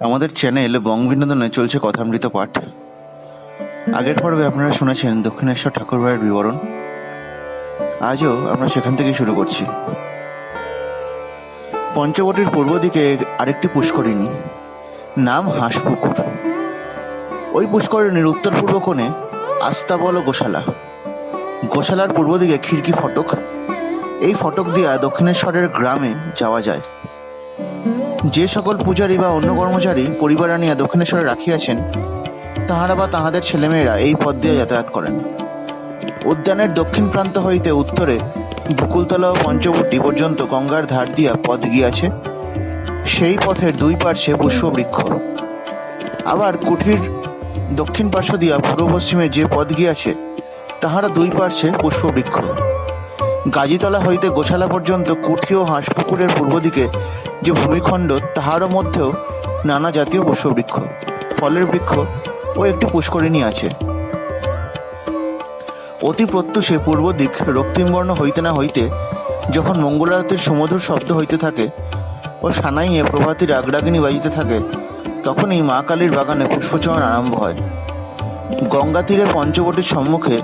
আমাদের চ্যানেল বং বিনোদনে চলছে কথামৃত পাঠ। আগের পর্বে আপনারা শুনেছেন দক্ষিণেশ্বর ঠাকুরবাড়ির বিবরণ। আজও আমরা সেখান থেকে শুরু করছি। পঞ্চবটির পূর্ব দিকে আরেকটি পুষ্করিণী, নাম হাঁসপুকুর। ওই পুষ্করিণীর উত্তর পূর্ব কোণে আস্তাবল গোশালা। গোশালার পূর্ব দিকে খিড়কি ফটক। এই ফটক দিয়া দক্ষিণেশ্বরের গ্রামে যাওয়া যায়। যে সকল পূজারী বা অন্য কর্মচারী পরিবার আনিয়া দক্ষিণেশ্বরে রাখিয়াছেন, তাহারা বা তাহাদের ছেলেমেয়েরা এই পথ দিয়ে যাতায়াত করেন। উদ্যানের দক্ষিণ প্রান্ত হইতে উত্তরে বকুলতলা ও পঞ্চবটী পর্যন্ত গঙ্গার ধার দিয়া পথ গিয়াছে। সেই পথের দুই পার্শ্বে পুষ্পবৃক্ষ। আবার কুঠির দক্ষিণ পার্শ্ব দিয়া পূর্ব পশ্চিমে যে পথ গিয়াছে, তাহারা দুই পার্শ্বে পুষ্পবৃক্ষ। গাজীতলা হইতে গোশালা পর্যন্ত কুঠি ও হাঁসপুকুরের পূর্ব দিকে যে ভূমিখণ্ড তাহারও মধ্যেও নানা জাতীয় পুষ্পবৃক্ষ ফলের বৃক্ষ ও একটি পুষ্করিণী আছে। অতি প্রত্যুষে পূর্ব দিক রক্তিমবর্ণ হইতে না হইতে যখন মঙ্গলারতির সুমধুর শব্দ হইতে থাকে ও সানাইয়ে প্রভাতী রাগরাগিনী বাজিতে থাকে, তখনই মা কালীর বাগানে পুষ্পচয়ন আরম্ভ হয়। গঙ্গা তীরে পঞ্চবটির সম্মুখে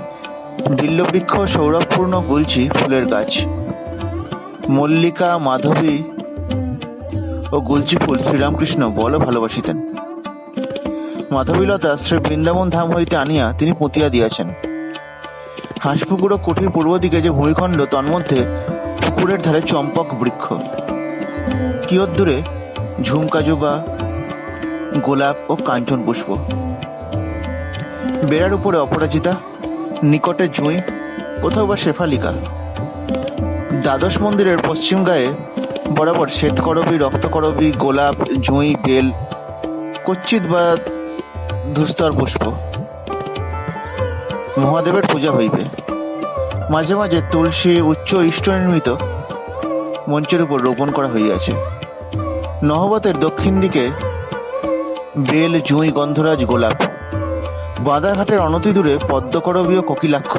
বিল্লবৃক্ষ সৌরভপূর্ণ গুলছি ফুলের গাছ। মল্লিকা, মাধবী ও গুলচি ফুল শ্রীরামকৃষ্ণ বল ভালোবাসিতেন। মাধবীলতা শ্রী বৃন্দাবন ধাম হইতে আনিয়া তিনি পুঁতিয়া দিয়াছেন। হাঁসপুকুর ও কুঠির পূর্ব দিকে যে ভূমিখণ্ড, তন্মধ্যে পুকুরের ধারে চম্পক বৃক্ষ। কিয়দ্দূরে ঝুমকাজুবা গোলাপ ও কাঞ্চন পুষ্প। বেড়ার উপরে অপরাজিতা, নিকটে জুঁই, কোথাও বা শেফালিকা। দ্বাদশ মন্দিরের পশ্চিম গায়ে বরাবর শ্বেতকরবী রক্তকরবী গোলাপ, জুঁই, বেল, কচ্ছিত বা ধূস্তর পুষ্প। মহাদেবের পূজা হইবে। মাঝে মাঝে তুলসী উচ্চ ইষ্ট নির্মিত মঞ্চের উপর রোপণ করা হইয়াছে। নহবতের দক্ষিণ দিকে বেল, জুঁই, গন্ধরাজ, গোলাপ। বাঁধাঘাটের অনতি দূরে পদ্মকরবীয় কোকিলাক্ষ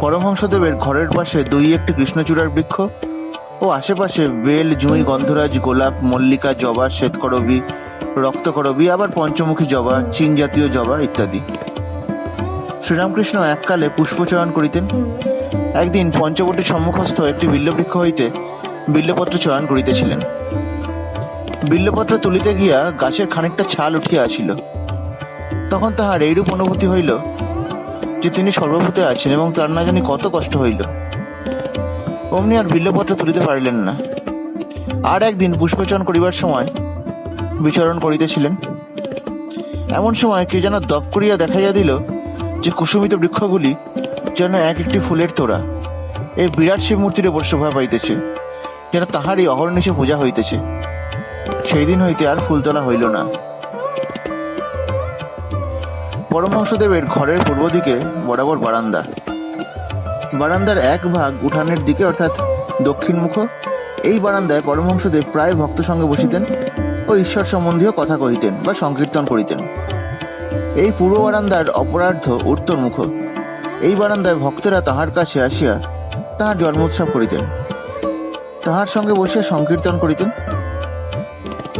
পরমহংসদেবের ঘরের পাশে দুই একটি কৃষ্ণচূড়ার বৃক্ষ। ও আশেপাশে বেল, জুঁই, গন্ধরাজ, গোলাপ, মল্লিকা, জবা, শ্বেতকরবী, রক্তকরবী, আবার পঞ্চমুখী জবা চীন জাতীয় জবা ইত্যাদি। শ্রীরামকৃষ্ণ এককালে পুষ্পচয়ন করিতেন। একদিন পঞ্চবটির সম্মুখস্থ একটি বিল্লবৃক্ষ হইতে বিল্লপত্র চয়ন করিতেছিলেন। বিল্লপত্র তুলিতে গিয়া গাছের খানিকটা ছাল উঠিয়া আসিল। তখন তাহার এইরূপ অনুভূতি হইল যে তিনি সর্বভূতে আছেন এবং তার না জানি কত কষ্ট হইল। অমনি আর বিল্লপত্র তুলিতে পারিলেন না। আর একদিন পুষ্পচয়ন করিবার সময় বিচরণ করিতেছিলেন। এমন সময় কে যেন দপ করিয়া দেখাইয়া দিল যে কুসুমিত বৃক্ষগুলি যেন এক একটি ফুলের তোড়া। এই বিরাট শিব মূর্তির উপর শোভা পাইতেছে, যেন তাহারই অহর্নিশে পূজা হইতেছে। সেই দিন হইতে আর ফুল তোলা হইল না। পরমহংসদেবের ঘরের পূর্ব দিকে বরাবর বারান্দা। বারান্দার এক ভাগ উঠানের দিকে, অর্থাৎ দক্ষিণমুখ, এই বারান্দায় পরমহংসদেব প্রায় ভক্ত সঙ্গে বসিতেন ও ঈশ্বর সম্বন্ধীয় কথা কহিতেন বা সংকীর্তন করিতেন। এই পূর্ব বারান্দার অপরার্ধ উত্তরমুখ, এই বারান্দায় ভক্তেরা তাহার কাছে আসিয়া তাহার জন্মোৎসব করিতেন। তাহার সঙ্গে বসিয়া সংকীর্তন করিতেন।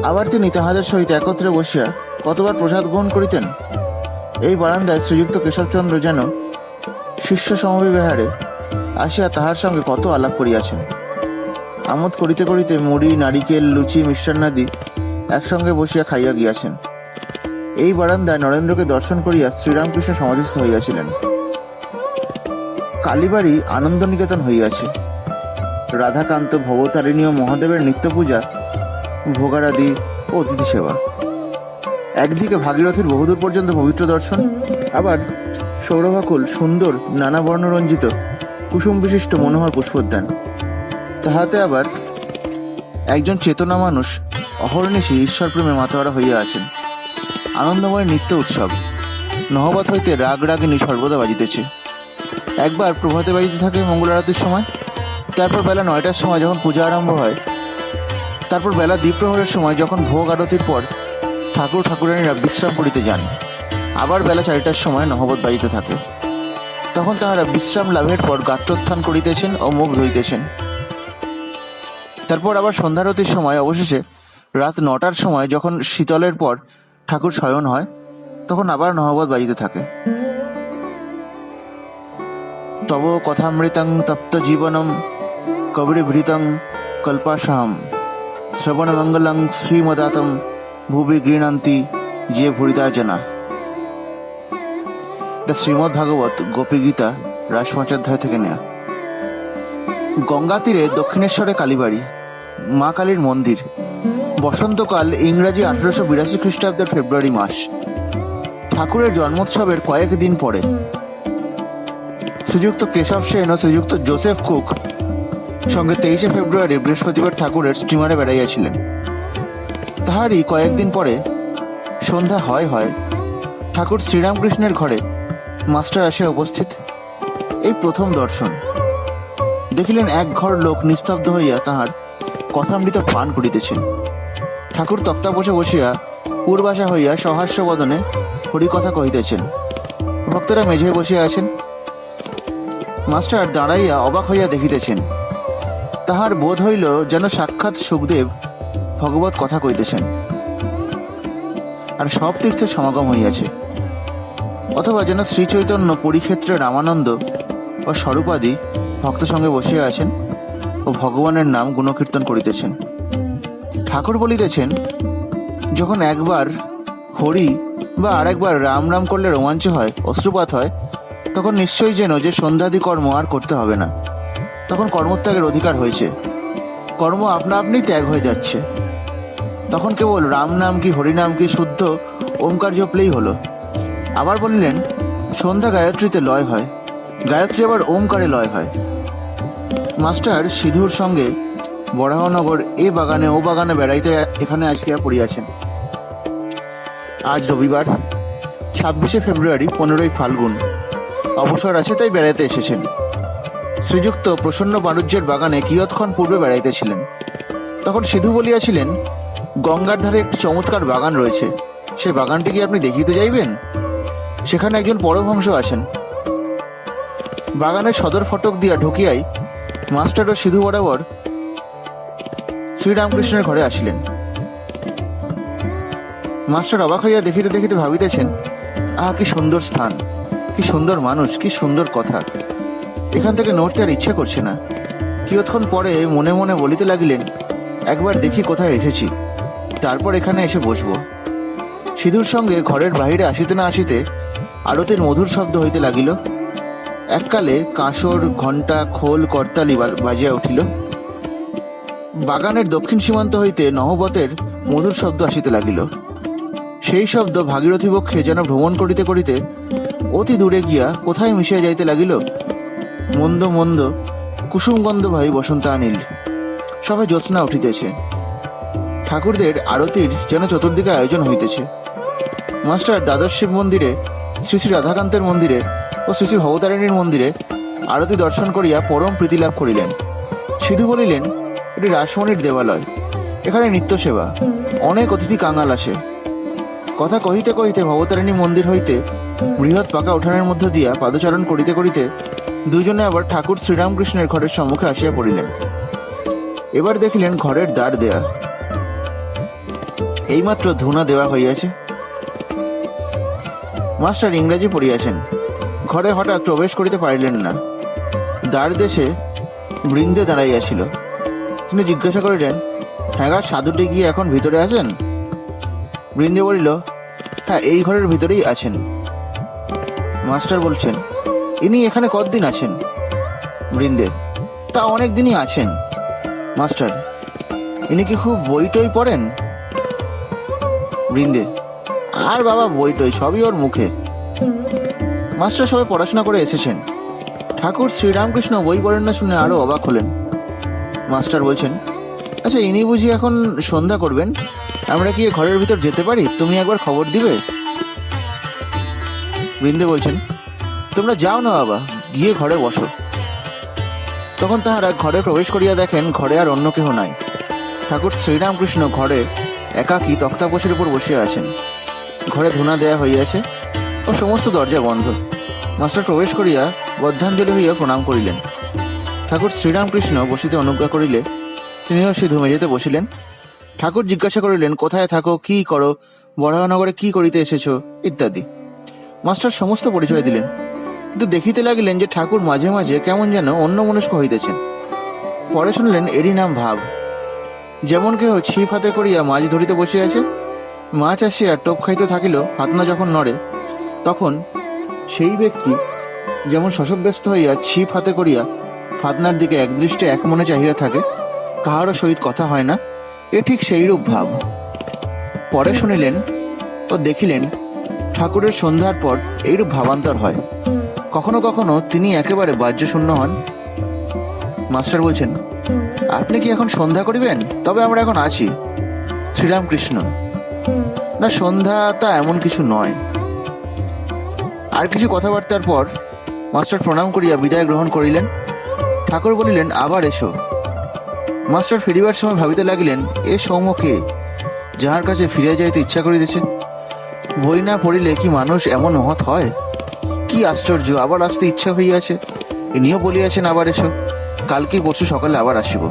আবার তিনি তাহাদের সহিত একত্রে বসিয়া কতবার প্রসাদ গ্রহণ করিতেন? এই বারান্দায় শ্রীযুক্ত কেশবচন্দ্র যেন শিষ্য সমবিহারে আসিয়া তাহার সঙ্গে কত আলাপ করিয়াছেন। আমোদ করিতে করিতে মুড়ি, নারিকেল, লুচি, মিষ্টান্নাদি একসঙ্গে বসিয়া খাইয়া গিয়াছেন। এই বারান্দায় নরেন্দ্রকে দর্শন করিয়া শ্রীরামকৃষ্ণ সমাধিস্থ হইয়াছিলেন। কালীবাড়ি আনন্দ নিকেতন হইয়াছে। রাধাকান্ত, ভবতারিণী ও মহাদেবের নিত্য পূজা ভোগারাদি ও অতিথি সেবা। একদিকে ভাগীরথীর বহুদূর পর্যন্ত পবিত্র দর্শন, আবার সৌরভাকুল সুন্দর, নানা বর্ণরঞ্জিত, কুসুম বিশিষ্ট মনোহর পুষ্পোদ্যান। তাহাতে আবার একজন চেতনা মানুষ অহর্নিশি ঈশ্বর প্রেমে মাতোয়ারা হইয়া আছেন। আনন্দময় নিত্য উৎসব। নহবত হইতে রাগ রাগিনী সর্বদা বাজিতেছে। একবার প্রভাতে বাজিতে থাকে মঙ্গল আরতির সময়, তারপর বেলা নয়টার সময় যখন পূজা আরম্ভ হয়, তারপর বেলা দ্বীপ্রহরের সময় যখন ভোগ আরতির পর ঠাকুর ঠাকুরানীরা বিশ্রাম করিতে যান। আবার বেলা চারিটার সময় নহবত বাজিতে থাকে। তখন তাহারা বিশ্রাম লাভের পর গাত্রোত্থান করিতেছেন ও মুখ ধুইতেছেন। তারপর আবার সন্ধ্যারতির সময় অবশেষে রাত নটার সময় যখন শীতলের পর ঠাকুর শয়ন হয়, তখন আবার নহবত বাজিতে থাকে। তব কথামৃতং তপ্ত জীবনম কবিরভৃতং কল্পাশাম শ্রবণমঙ্গলং শ্রীমদাতম ভুবি গৃণান্তি যে ভুরিতা জনা। এটা শ্রীমদ্ ভাগবত গোপী গীতা রাসমচাধ্যায় থেকে নেয়া। গঙ্গা তীরে দক্ষিণেশ্বরে কালীবাড়ি, মা কালীর মন্দির। বসন্তকাল ইংরাজি আঠারোশো বিরাশি খ্রিস্টাব্দের ফেব্রুয়ারি মাস। ঠাকুরের জন্মোৎসবের কয়েকদিন পরে। শ্রীযুক্ত কেশব সেন ও শ্রীযুক্ত জোসেফ কুক সঙ্গে তেইশে ফেব্রুয়ারি বৃহস্পতিবার ঠাকুরের স্টিমারে বেড়াইয়াছিলেন। তাহারই কয়েকদিন পরে সন্ধ্যা হয় হয় ঠাকুর শ্রীরামকৃষ্ণের ঘরে মাস্টার আসে উপস্থিত। এই প্রথম দর্শন। দেখিলেন এক ঘর লোক নিস্তব্ধ হইয়া তাহার কথামৃত পান করিতেছেন ঠাকুর তক্তা বসে বসিয়া পূর্বাশা হইয়া সহাস্য বদনে হরিকথা কহিতেছেন, ভক্তরা মেঝে বসিয়া আছেন? মাস্টার দাঁড়াইয়া অবাক হইয়া দেখিতেছেন, তাহার বোধ হইল যেন সাক্ষাৎ সুখদেব ভগবত কথা কইতেছেন। আর সব তীর্থের সমাগম হইয়াছে। অথবা যেন শ্রী চৈতন্য পরিক্ষেত্রে রামানন্দ ও স্বরূপাদি ভক্ত সঙ্গে বসিয়া আছেন ও ভগবানের নাম গুণকীর্তন করিতেছেন। ঠাকুর বলিতেছেন, যখন একবার হরি বা আরেকবার রাম রাম করলে রোমাঞ্চ হয়, অশ্রুপাত হয়, তখন নিশ্চয়ই যেন যে সন্ধ্যাদি কর্ম আর করতে হবে না। তখন কর্মত্যাগের অধিকার হয়েছে। কর্ম আপনা আপনি ত্যাগ হয়ে যাচ্ছে। তখন কেবল রাম নাম কি হরিনাম কি শুদ্ধ ওমকার জপলেই হলো। আবার বললেন, সন্ধ্যা গায়ত্রীতে লয় হয়, গায়ত্রী আবার ওমকারে লয় হয়। মাস্টার সিধুর সঙ্গে বরাহনগর এ বাগানে ও বাগানে বেড়াইতে এখানে আসিয়া পড়িয়াছেন। আজ রবিবার, ছাব্বিশে ফেব্রুয়ারি পনেরোই ফাল্গুন। অবসর আছে তাই বেড়াইতে এসেছেন। শ্রীযুক্ত প্রসন্ন বাণিজ্যের বাগানে কিয়ৎক্ষণ পূর্বে বেড়াইতেছিলেন। তখন সিধু বলিয়াছিলেন, গঙ্গার ধারে একটি চমৎকার বাগান রয়েছে। সে বাগানটি কি আপনি দেখিতে যাইবেন? সেখানে একজন পরমহংস আছেন। বাগানের সদর ফটক দিয়া ঢুকিয়াই মাস্টার ও সিধু বরাবর শ্রীরামকৃষ্ণের ঘরে আসিলেন। মাস্টার অবাক হইয়া দেখিতে দেখিতে ভাবিতেছেন, আহা, কি সুন্দর স্থান, কি সুন্দর মানুষ, কি সুন্দর কথা। এখান থেকে নড়তে আর ইচ্ছা করছে না। কিয়ৎক্ষণ পরে মনে মনে বলিতে লাগিলেন, একবার দেখি কোথায় এসেছি। তারপর এখানে এসে বসবো। সিধুর সঙ্গে ঘরের বাহিরে আসিতে না আসিতে আরতির মধুর শব্দ হইতে লাগিল। এককালে কাঁসর, ঘণ্টা, খোল, করতালি বাজিয়া উঠিল। বাগানের দক্ষিণ সীমান্ত হইতে নহবতের মধুর শব্দ আসিতে লাগিল। সেই শব্দ ভাগীরথী বক্ষে যেন ভ্রমণ করিতে করিতে অতি দূরে গিয়া কোথায় মিশিয়া যাইতে লাগিল? মন্দ মন্দ, কুসুমগন্ধ ভাই বসন্ত আনিল। সবাই জ্যোৎস্না উঠিতেছে। ঠাকুরদের আরতির যেন চতুর্দিকে আয়োজন হইতেছে। মাস্টার দ্বাদশ শিব মন্দিরে শ্রী শ্রী রাধাকান্তের মন্দিরে ও শ্রী শ্রী ভবতারিণীর মন্দিরে আরতি দর্শন করিয়া পরম প্রীতি লাভ করিলেন। সিধু বলিলেন, এটি রাসমণির দেবালয় এখানে নিত্য সেবা অনেক অতিথি কাঙাল আসে। কথা কহিতে কহিতে ভবতারিণী মন্দির হইতে বৃহৎ পাকা উঠানের মধ্য দিয়া পাদচারণ করিতে করিতে দুজনে আবার ঠাকুর শ্রীরামকৃষ্ণের ঘরের সম্মুখে আসিয়া পড়িলেন। এবার দেখিলেন ঘরের দ্বার দেয়া। এইমাত্র ধুনা দেওয়া হইয়াছে। মাস্টার ইংরেজি পড়িয়াছেন। ঘরে হঠাৎ প্রবেশ করিতে পারিলেন না। দ্বার দেশে বৃন্দে দাঁড়াইয়াছিল। তিনি জিজ্ঞাসা করিলেন হ্যাঁ সাধুটি গিয়ে এখন ভিতরে আছেন? বৃন্দে বলিল হ্যাঁ এই ঘরের ভিতরেই আছেন। মাস্টার বলছেন, ইনি এখানে কতদিন আছেন? বৃন্দে, তা অনেক দিনই আছেন। মাস্টার, ইনি কি খুব বই টই পড়েন? বৃন্দে আর বাবা বই টই সবই ওর মুখে। মাস্টার সবাই পড়াশোনা করে এসেছেন। ঠাকুর শ্রীরামকৃষ্ণ বই পড়েন না শুনে আরও অবাক হলেন। মাস্টার বলছেন আচ্ছা ইনি বুঝি এখন সন্ধ্যা করবেন? আমরা কি ঘরের ভিতর যেতে পারি? তুমি একবার খবর দিবে? বৃন্দে বলছেন, তোমরা যাও না বাবা, গিয়ে ঘরে বসো। তখন তাহারা ঘরে প্রবেশ করিয়া দেখেন ঘরে আর অন্য কেহ নাই। ঠাকুর শ্রীরামকৃষ্ণ ঘরে একাকী তক্তাপোষের উপর বসিয়া আছেন। ঘরে ধুনা দেয়া হইয়াছে ও সমস্ত দরজা বন্ধ। মাস্টার প্রবেশ করিয়া বদ্ধাঞ্জলি হইয়া প্রণাম করিলেন। ঠাকুর শ্রীরামকৃষ্ণ বসিতে অনুজ্ঞা করিলে, তিনিও সে ধুমে যেতে বসিলেন। ঠাকুর জিজ্ঞাসা করিলেন, কোথায় থাকো? কি করো? বরাহনগরে কি করিতে এসেছ? ইত্যাদি। মাস্টার সমস্ত পরিচয় দিলেন। কিন্তু দেখিতে লাগিলেন যে ঠাকুর মাঝে মাঝে কেমন যেন অন্য মনস্ক হইতেছেন। পরে শুনলেন, এরই নাম ভাব। যেমন কেহ ছিপ হাতে করিয়া মাছ ধরিতে বসিয়াছে মাছ আসিয়া টোপ খাইতে থাকিল, হাতনা যখন নড়ে, তখন সেই ব্যক্তি যেমন শশব্যস্ত হইয়া ছিপ হাতে করিয়া ফাতনার দিকে একদৃষ্টে এক মনে চাহিয়া থাকে, কাহারও সহিত কথা হয় না, এ ঠিক সেইরূপ ভাব। পরে শুনিলেন ও দেখিলেন, ঠাকুরের সন্ধ্যার পর এইরূপ ভাবান্তর হয়। কখনো কখনো তিনি একেবারে বাহ্যশূন্য হন। মাস্টার বলছেন, আপনি কি এখন সন্ধ্যা করিবেন? তবে আমরা এখন আছি। শ্রীরামকৃষ্ণ। না, সন্ধ্যা তা এমন কিছু নয়। আর কিছু কথাবার্তার পর মাস্টার প্রণাম করিয়া বিদায় গ্রহণ করিলেন। ঠাকুর বলিলেন, আবার এসো। মাস্টার ফিরিবার সময় ভাবিতে লাগিলেন, এ সৌমকে যাহার কাছে ফিরিয়া যাইতে ইচ্ছা করিতেছে, বই না পড়িলে কি মানুষ এমন মহৎ হয়? কি আশ্চর্য, আবার আসতে ইচ্ছা হইয়াছে। ইনিও বলিয়াছেন, আবার এসো। কালকে পরশু সকালে আবার আসিব।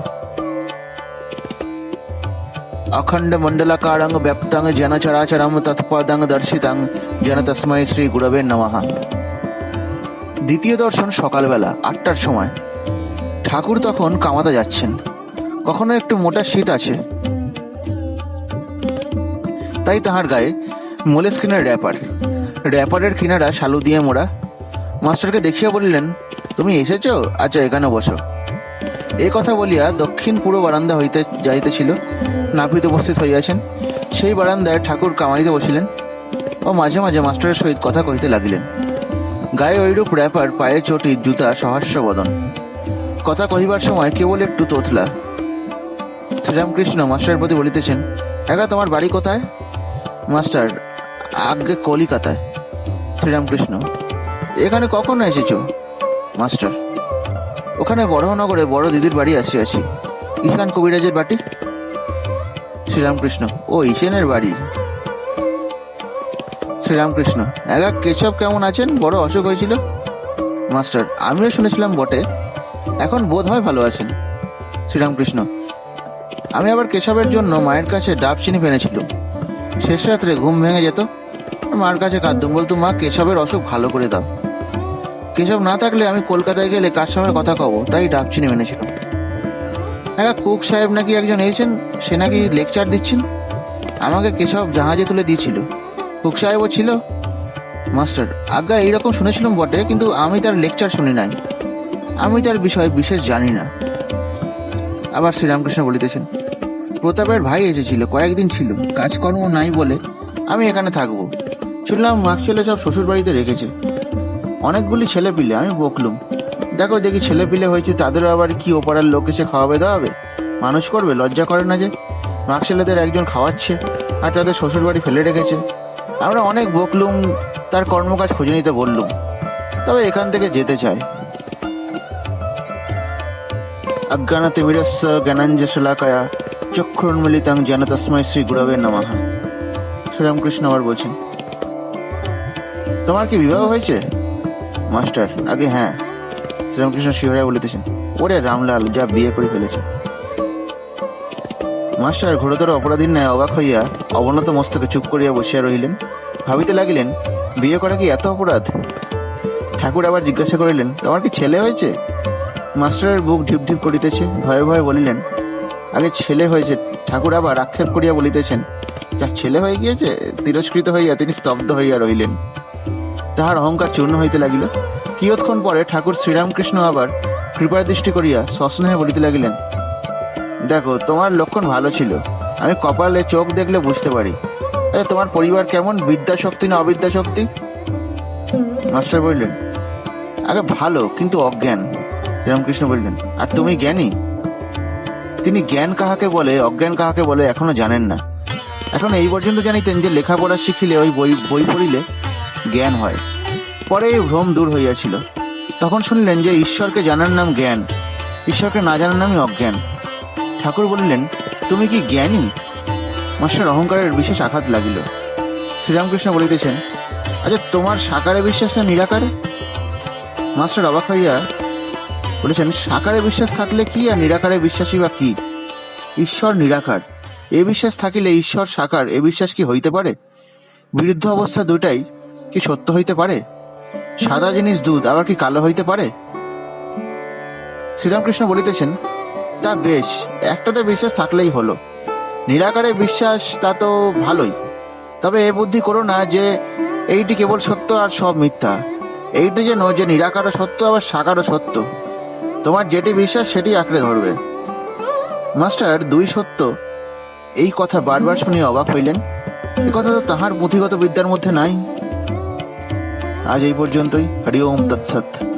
ব্যাপ্তাং জন চরাচরম তৎপদং দর্শিতাং জন তস্মৈ শ্রী গুরবে নমঃ দ্বিতীয় দর্শন সকালবেলা, আটটার সময়। ঠাকুর তখন কামাতা যাচ্ছেন। কখনো একটু মোটা শীত আছে। তাই তাহার গায়ে মোলেস্কিনের র্যাপার র্যাপারের কিনারা শালু দিয়ে মোড়া। মাস্টারকে দেখিয়া বলিলেন, তুমি এসেছ? আচ্ছা এখানে বসো। এ কথা বলিয়া দক্ষিণ পুরো বারান্দা হইতে যাইতেছিল, নাপিত উপস্থিত হইয়াছেন। সেই বারান্দায় ঠাকুর কামাইতে বসিলেন ও মাঝে মাঝে মাস্টারের সহিত কথা কহিতে লাগিলেন। গায়ে ওইরূপ র্যাপার, পায়ে চটি, জুতা সহাস্য বদন। কথা কহিবার সময় কেবল একটু তোতলা। শ্রীরামকৃষ্ণ মাস্টারের প্রতি বলিতেছেন, একা তোমার বাড়ি কোথায়? মাস্টার আগে কলিকাতায়। শ্রীরামকৃষ্ণ, এখানে কখন এসেছ? মাস্টার ওখানে বড়নগরে বড় দিদির বাড়ি আসিয়াছি ঈশান কবিরাজের বাটি? শ্রীরামকৃষ্ণ। ও, ঈশানের বাড়ি। শ্রীরামকৃষ্ণ, একা কেশব কেমন আছেন? বড় অসুখ হয়েছিল? মাস্টার, আমিও শুনেছিলাম বটে। এখন বোধ হয় ভালো আছেন। শ্রীরামকৃষ্ণ, আমি আবার কেশবের জন্য মায়ের কাছে ডাব চিনি ফেনেছিলাম। শেষ রাত্রে ঘুম ভেঙে যেত। মার কাছে কাঁদতুম বলতো মা, কেশবের অসুখ ভালো করে দাও। কেশব না থাকলে আমি কলকাতায় গেলে কার সঙ্গে কথা কব? তাই ডাব চিনি মেনেছিলাম। একা কুক সাহেব নাকি একজন এসেছেন, সে নাকি লেকচার দিচ্ছেন? আমাকে কেশব জাহাজে তুলে দিয়েছিল। কুক সাহেবও ছিল। মাস্টার, আজ্ঞা এইরকম শুনেছিলাম বটে, কিন্তু আমি তার লেকচার শুনি নাই। আমি তার বিষয়ে বিশেষ জানি না। আবার শ্রীরামকৃষ্ণ বলিতেছেন, প্রতাপের ভাই এসেছিল, কয়েকদিন ছিল, কাজকর্ম নাই বলে আমি এখানে থাকব। শুনলাম মাক ছেলে সব শ্বশুর বাড়িতে রেখেছে। অনেকগুলি ছেলে পিলে আমি বকলুম। দেখো দেখি ছেলে পিলে হয়েছে, তাদেরও আবার কি ওপাড়ার লোক এসে খাওয়াবে দাওয়াবে? মানুষ করবে, লজ্জা করে না যে? মাক ছেলেদের একজন খাওয়াচ্ছে, আর তাদের শ্বশুর বাড়ি ফেলে রেখেছে। আমরা অনেক বকলুম, তার কর্মকাজ খুঁজে নিতে বললুম। তবে এখান থেকে যেতে চাই। চায় অজ্ঞানতিমিরস্য জ্ঞানাঞ্জশলাকায়া চক্ষুর্মিলিতাং যেন তস্মৈ শ্রী গুরবে নমঃ। শ্রীরামকৃষ্ণ আবার বলছেন, তোমার কি বিবাহ হয়েছে? মাস্টার, আগে হ্যাঁ। শ্রীরামকৃষ্ণ শিহরিয়া বলিতেছেন, ওরে রামলাল, যা বিয়ে করে ফেলেছে। মাস্টার ঘোরতর অপরাধীর ন্যায় অবাক হইয়া অবনত মস্তকে চুপ করিয়া বসিয়া রহিলেন। ভাবিতে লাগিলেন, বিয়ে করা কি এত অপরাধ? ঠাকুর আবার জিজ্ঞাসা করিলেন, তোমার কি ছেলে হয়েছে? মাস্টারের বুক ঢিপ ঢিপ করিতেছে, ভয়ে ভয়ে বলিলেন, আগে ছেলে হয়েছে। ঠাকুর আবার আক্ষেপ করিয়া বলিতেছেন যা ছেলে হয়ে গিয়েছে, তিরস্কৃত হইয়া তিনি স্তব্ধ হইয়া রহিলেন। তাহার অহংকার চূর্ণ হইতে লাগিল। কিয়ৎক্ষণ পরে ঠাকুর শ্রীরামকৃষ্ণ আবার কৃপার দৃষ্টি করিয়া সস্নেহে বলিতে লাগিলেন, দেখো, তোমার লক্ষণ ভালো ছিল। আমি কপালে চোখ দেখলে বুঝতে পারি। আচ্ছা তোমার পরিবার কেমন? বিদ্যা শক্তি না অবিদ্যা শক্তি মাস্টার বললেন, আগে ভালো, কিন্তু অজ্ঞান। রামকৃষ্ণ বললেন, আর তুমি জ্ঞানী? তিনি জ্ঞান কাহাকে বলে, অজ্ঞান কাহাকে বলে এখনও জানেন না। এখন এই পর্যন্ত জানিতেন যে লেখাপড়া শিখিলে ওই বই বই পড়িলে জ্ঞান হয়। পরে এই ভ্রম দূর হইয়াছিল। তখন শুনলেন যে ঈশ্বরকে জানার নাম জ্ঞান, ঈশ্বরকে না জানার নামই অজ্ঞান। ঠাকুর বলিলেন, তুমি কি জ্ঞানী? মাস্টার অহংকারের বিশেষ আঘাত লাগিল। শ্রীরামকৃষ্ণ বলিতেছেন আচ্ছা তোমার সাকারে বিশ্বাস না নিরাকারে? মাস্টার অবাক হইয়া বলেছেন, সাকারে বিশ্বাস থাকলে কি আর নিরাকারে বিশ্বাসী বা কি? ঈশ্বর নিরাকার। এ বিশ্বাস থাকিলে ঈশ্বর সাকার, এ বিশ্বাস কি হইতে পারে? বিরুদ্ধ অবস্থা দুটাই কি সত্য হইতে পারে? সাদা জিনিস দুধ আবার কি কালো হইতে পারে? শ্রীরামকৃষ্ণ বলিতেছেন, তা বেশ একটাতে বিশ্বাস থাকলেই হলো। নিরাকারে বিশ্বাস তা তো ভালোই। তবে এ বুদ্ধি করো না যে এইটি কেবল সত্য আর সব মিথ্যা। এইটি যেন যে নিরাকারও সত্য, আবার সাকারও সত্য। তোমার যেটি বিশ্বাস, সেটি আঁকড়ে ধরবে। মাস্টার, দুই সত্য। এই কথা বারবার শুনিয়ে অবাক হইলেন। এ কথা তো তাহার পুঁথিগত বিদ্যার মধ্যে নাই। আজ এই পর্যন্তই। হরি ওম তৎসৎ।